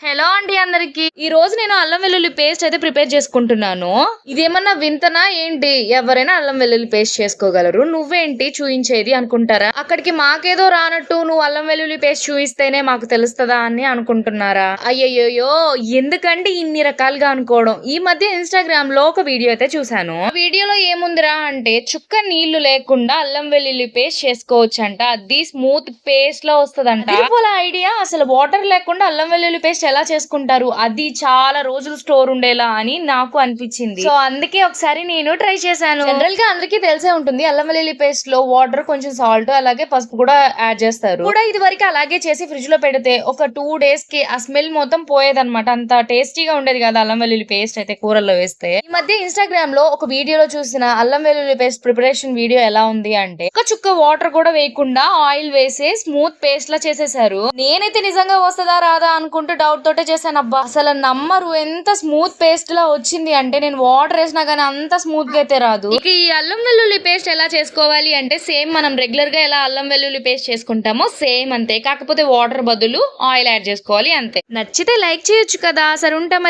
Hello అండి అందరికి. ఈ రోజు నేను అల్లం వెల్లుల్లి పేస్ట్ అయితే ప్రిపేర్ చేసుకుంటున్నాను. ఇదేమన్నా వింతనా ఏంటి? ఎవరైనా అల్లం వెల్లుల్లి పేస్ట్ చేసుకోగలరు. నువ్వేంటి? చూయించేది అనుకుంటారా? అక్కడికి మాకేదో రానట్టు నువ్వు అల్లం వెల్లుల్లి పేస్ట్ చూయిస్తేనే మాకు తెలుస్తుందా అని అనుకుంటున్నారా? అయ్యయ్యో ఎందుకండి ఇన్ని రకాలుగా అనుకోవడం? ఈ మధ్య ఇన్స్టాగ్రామ్లో ఒక వీడియో అయితే చూసాను ఆ వీడియోలో ఏముందిరా అంటే చుక్క నీళ్ళు లేకుండా అల్లం వెల్లుల్లి పేస్ట్ చేసుకోవచ్చంట. అది స్మూత్ పేస్ట్లో వస్తుందంట ఐడియా? అసలు వాటర్ లేకుండా అల్లం వెల్లుల్లి పేస్ట్ ఎలా చేసుకుంటారు? అది చాలా రోజులు స్టోర్ ఉండేలా అని నాకు అనిపించింది. సో అందుకే ఒకసారి నేను ట్రై చేశాను. జనరల్గా అందరికీ తెలిసే ఉంటుంది. అల్లం వెల్లుల్లి పేస్ట్లో వాటర్ కొంచెం సాల్ట్ అలాగే పసుపు కూడా యాడ్ చేస్తారు. కూడా ఇది వరకు అలాగే చేసి ఫ్రిడ్జ్లో పెడితే ఒక టూ డేస్కి ఆ స్మెల్ మొత్తం పోయేదన్నమాట. అంత టేస్టీగా ఉండేది కదా అల్లం వెల్లుల్లి పేస్ట్ అయితే కూరల్లో వేస్తే. ఈ మధ్య ఇన్స్టాగ్రామ్లో ఒక వీడియోలో చూసిన అల్లం వెల్లుల్లి పేస్ట్ ప్రిపరేషన్ వీడియో ఎలా ఉంది అంటే ఒక చుక్క వాటర్ కూడా వేయకుండా ఆయిల్ వేసి స్మూత్ పేస్ట్ లా చేసేసారు నేనైతే నిజంగా వస్తుందా రాదా అనుకుంటూ డౌట్ తోటే చేశాను. అబ్బా అసలు నమ్మరు. ఎంత స్మూత్ పేస్ట్ లా వచ్చింది అంటే నేను వాటర్ వేసినా కానీ అంత స్మూత్గా అయితే రాదు. ఇక ఈ అల్లం వెల్లుల్లి పేస్ట్ ఎలా చేసుకోవాలి అంటే సేమ్ మనం రెగ్యులర్గా ఎలా అల్లం వెల్లుల్లి పేస్ట్ చేసుకుంటామో సేమ్ అంతే. కాకపోతే వాటర్ బదులు ఆయిల్ యాడ్ చేసుకోవాలి అంతే. నచ్చితే లైక్ చేయొచ్చు కదా. సరే ఉంటా మరి